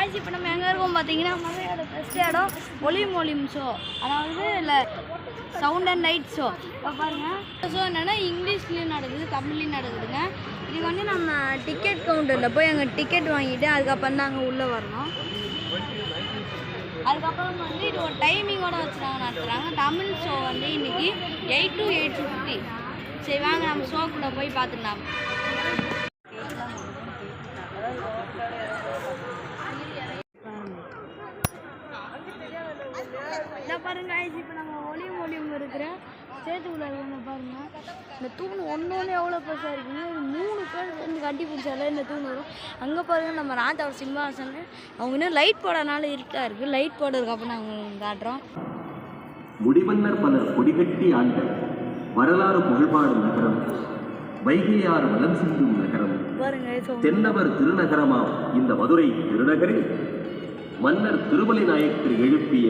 காய்ச்சி இப்போ நம்ம எங்கே இருக்கோம் பார்த்தீங்கன்னா மதுரையோட ஃபஸ்ட் இடம் ஒளி மொழிம் ஷோ அதாவது இல்லை சவுண்ட் அண்ட் லைட் ஷோ இப்போ பாருங்கள் ஷோ என்னென்னா இங்கிலீஷ்லேயும் நடக்குது தமிழ்லேயும் நடக்குதுங்க. இது வந்து நம்ம டிக்கெட் கவுண்டரில் போய் அங்கே டிக்கெட் வாங்கிட்டு அதுக்கப்புறம் தான் அங்கே உள்ளே வரணும். அதுக்கப்புறம் வந்து இது ஒரு டைமிங்கோட வச்சுருக்காங்க நடத்துகிறாங்க தமிழ் ஷோ வந்து இன்றைக்கி எயிட் டு எயிட் ஃபிஃப்டி சரி வாங்க நம்ம ஷோக்குள்ளே போய் பார்த்துடலாம். இந்த பாருங்க guys, இப்போ நம்ம ஒளியும் ஒளியும் இருக்கிற சேத்துக்குள்ள இருக்கிற பாருங்க. இந்த தூண் ஒன்று ஒன்று எவ்வளோ பெருசாக இருக்குங்க ஒரு மூணு பேர் சேர்ந்து கட்டி பிடிச்சாலே இந்த தூண் வரும். அங்கே பாருங்க நம்ம ராஜாவோட சிம்மாசன் அவங்க இன்னும் லைட் போடனால இருட்டாக இருக்குது லைட் போடுறதுக்கு அப்புறம் நாங்கள் காட்டுறோம். முடிமன்னர் பலர் கொடிகட்டி ஆண்ட வரலாறு புகழ்பாடும் நகரம் வைகையாறு வலம் செல்லும் நகரம். தென்னவர் திருநகரமாம் இந்த மதுரை திருநகரில் மன்னர் திருமலை நாயக்கர் எழுப்பிய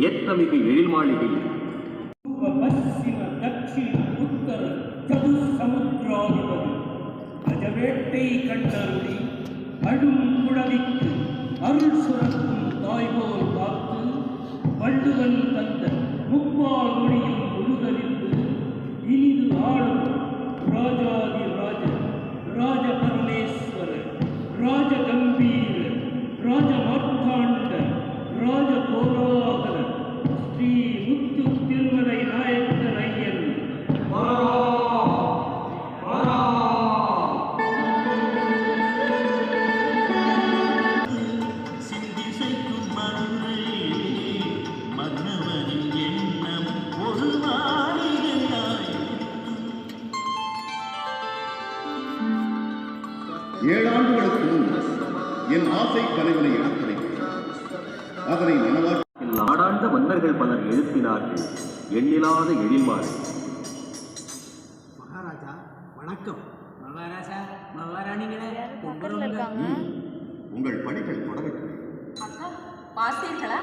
ஏற்றமிகு எழில் மாளிகையில் அஜவேட்டை கண்டருளி அடும் குழவிக்கு அருள் சுரக்கும் தாய்போல் காத்து வள்ளுவன் தந்த முப்பால் மொழியும் முழுதறிந்து இனிது ஆளும் ராஜாதி ராஜ ராஜ பரமேஸ்வரர் ராஜ கம்பீர ராஜ கோலாகல ஸ்ரீ முத்து திருமலை நாயக்கர் ஐயன். ஏழாண்டுகளுக்கு முன் என் ஆசை கனவினை எடுத்துரைத்தேன் அதனை எழுப்பினார்கள். எண்ணிலாத எழில் மாளிகை மகாராஜா வணக்கம். மகாராஜா மகாராணிகளே உங்கள் பணிகள் தொடரட்டும். அக்கா பார்த்தீர்களா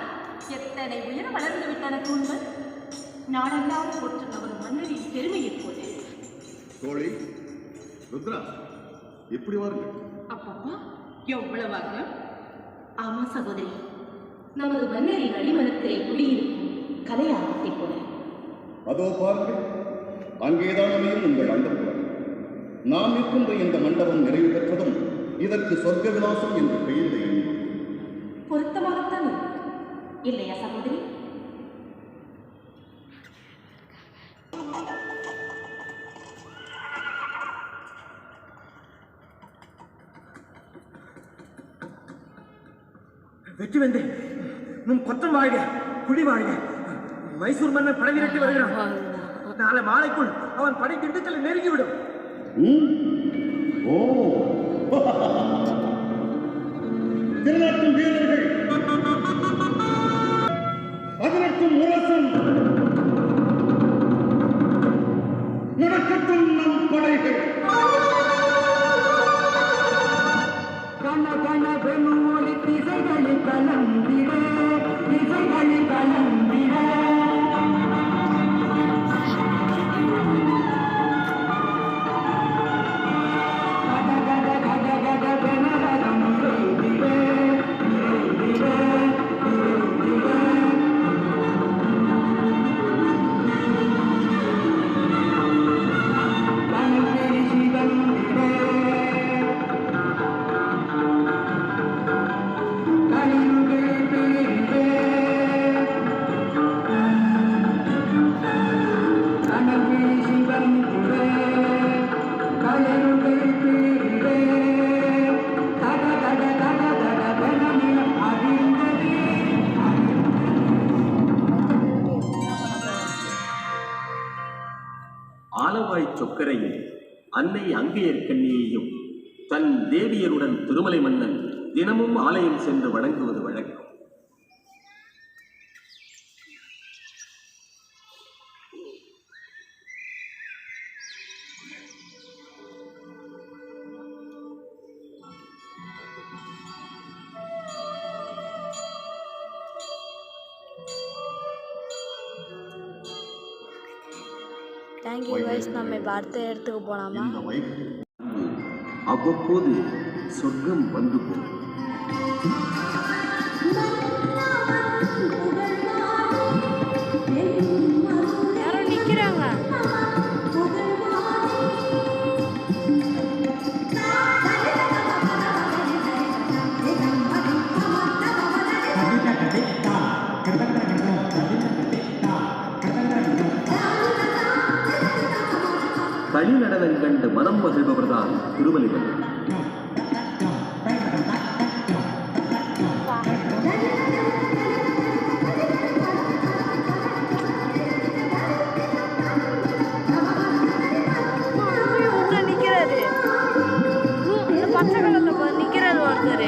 எத்தனை உயரம் வளர்ந்து விட்டன தூண்கள்? நாடெல்லாம் போற்றும் நமது மன்னரின் பெருமை இப்போது தோழி ருத்ரா எப்படி வாருங்கள்? அப்பப்பா எவ்வளவாக? ஆமா சகோதரி நமது மன்னரின் அடிமனத்திலே குடியிருக்கும் கலையாகத்தை போல அதோ பாருங்கள் அங்கேதான் அமையும் உங்கள் அந்தப்புறம் நாம் இருக்கின்ற இந்த மண்டபம் நிறைவு பெற்றதும் இதற்கு சொர்க்க விலாசம் என்று எண்ணினோம் பொருத்தமாகத்தான். இல்லையா சகோதரி? வெற்றி வந்து நம் கொத்தம் வாழ்க குடி வாழ்க மைசூர் மன்னன் படை விரட்டி வருகிறான். நாளை மாலைக்குள் அவன் படை திண்டுக்கலை நெருங்கிவிடும்? ஓ. திருநாட்டும் வீரர்கள். பதினெட்டும் முரசம் நடக்கட்டும் நம் படைகள். கண கண திசைகளில் கலந்திட. சொக்கரையும் அன்னை அங்கையர் கண்ணியையும் தன் தேவியருடன் திருமலை மன்னன் தினமும் ஆலயம் சென்று வணங்குவது வழக்கம். தேங்க்யூ வைஸ் நம்ம இப்போ அடுத்த இடத்துக்கு போகலாமா அவ்வப்போது சொர்க்கம் வந்து போகும். களிநடனம் கண்டு மனம் மகிழ்பவர்தான் திருமலிவன் நிக்கிறாரு ஒருத்தர்.